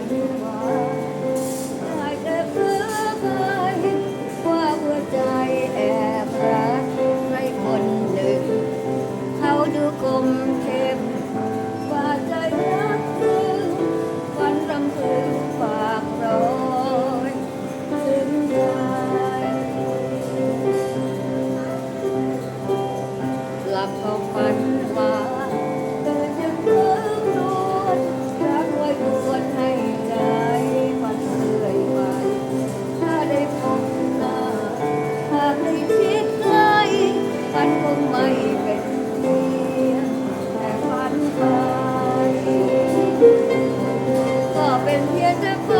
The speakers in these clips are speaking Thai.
Obrigada. เป็นเพียงแต่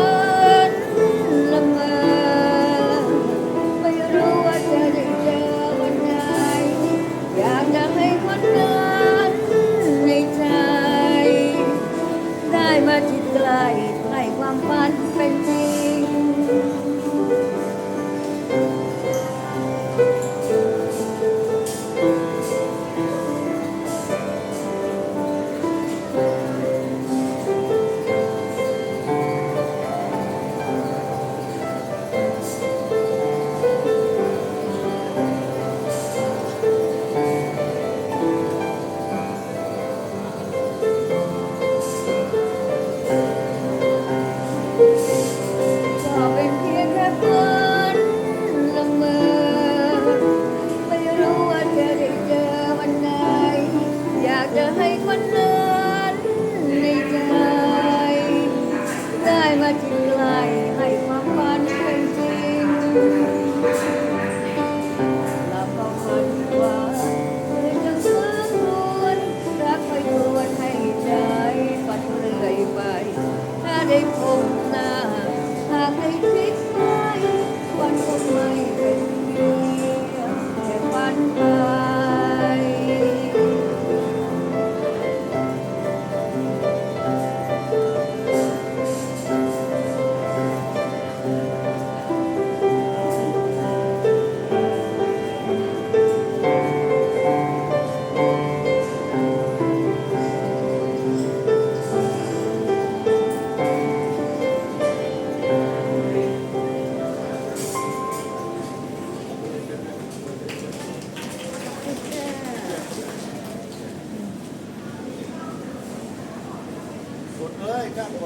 ได้พบหน้าหากให้พลิกไปวันคงไม่ กดเลยกล้ากด